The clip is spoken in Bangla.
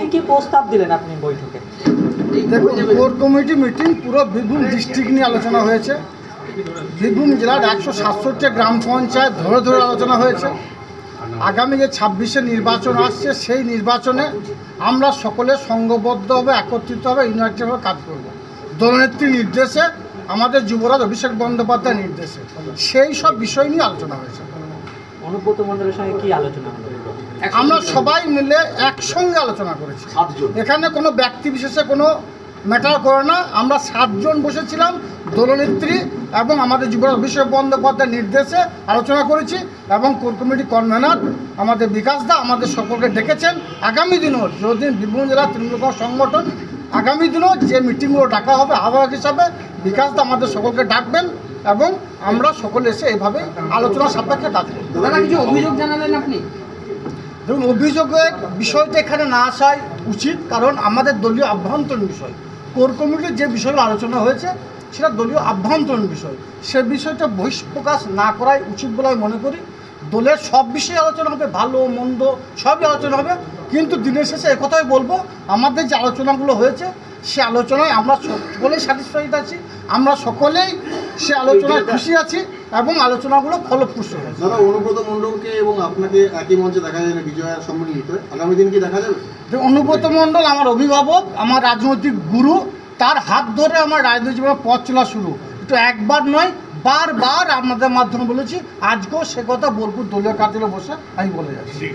কি কি প্রস্তাব দিলেন আপনি বৈঠকে? দেখুন কোর কমিটি মিটিং, পুরো বীরভূম ডিস্ট্রিক্ট নিয়ে আলোচনা হয়েছে। বীরভূম জেলার একশো সাতষট্টি গ্রাম পঞ্চায়েত ধরে ধরে আলোচনা হয়েছে। আগামী যে ছাব্বিশে নির্বাচন আসছে, সেই নির্বাচনে আমরা সকলে সংঘবদ্ধভাবে একত্রিত হবে ইউনাইটেডভাবে কাজ করব। দলনেত্রী নির্দেশে, আমাদের যুবরাজ অভিষেক বন্দ্যোপাধ্যায়ের নির্দেশে, সেই সব বিষয় নিয়ে আলোচনা হয়েছে। অনুব্রত মন্ডলের সঙ্গে কি আলোচনা হলো আমরা সবাই মিলে একসঙ্গে আলোচনা করেছি। এখানে কোনো ব্যক্তি বিশেষে কোনো ম্যাটার করে না। আমরা সাতজন বসেছিলাম দলনেত্রী এবং আমাদের যুবরাজ অভিষেক বন্দ্যোপাধ্যায়ের নির্দেশে আলোচনা করেছি এবং কোর কমিটি কনভেনার আমাদের বিকাশ দা আমাদের সকলকে ডেকেছেন। আগামী দিনও যদি বীরভূম জেলা তৃণমূল সংগঠন আগামী দিনও যে মিটিংগুলো ডাকা হবে আহ্বায়ক হিসাবে বিকাশ দা আমাদের সকলকে ডাকবেন। এবং আমরা সকলে এসে এইভাবে আলোচনা সাপেক্ষে ডাকবো। দাদা কিছু অভিযোগ জানালেন আপনি? ধরুন অভিযোগের বিষয়টা এখানে না আসাই উচিত কারণ আমাদের দলীয় আভ্যন্তরীণ বিষয়। কোর কমিটির যে বিষয়গুলো আলোচনা হয়েছে সেটা দলীয় আভ্যন্তরীণ বিষয়। সে বিষয়টা বহিষ্প্রকাশ না করাই উচিত বলে আমি মনে করি। দলের সব বিষয়ে আলোচনা হবে ভালো মন্দ সবই আলোচনা হবে। কিন্তু দিনের শেষে একথাই বলব আমাদের যে আলোচনাগুলো হয়েছে সে আলোচনায় আমরা সকলেই স্যাটিসফাইড আছি। আমরা সকলেই সে আলোচনায় খুশি আছি এবং আলোচনাগুলো ফলপ্রসূ হয়েছে। দাদা অনুব্রত মণ্ডলকে এবং আপনাকে একই মঞ্চে দেখা যায় না বিজয়া সম্মিলিত। আগামী দিন কি দেখা যাবে? যে অনুব্রত মণ্ডল আমার অভিভাবক আমার রাজনৈতিক গুরু তার হাত ধরে আমার রাজনৈতিক পথ চলা শুরু। তো একবার নয় বারবার আপনাদের মাধ্যমে বলেছি আজকেও সে কথা বোলপুর দলীয় কার্যালয়ে বসে আমি বলে যাচ্ছি।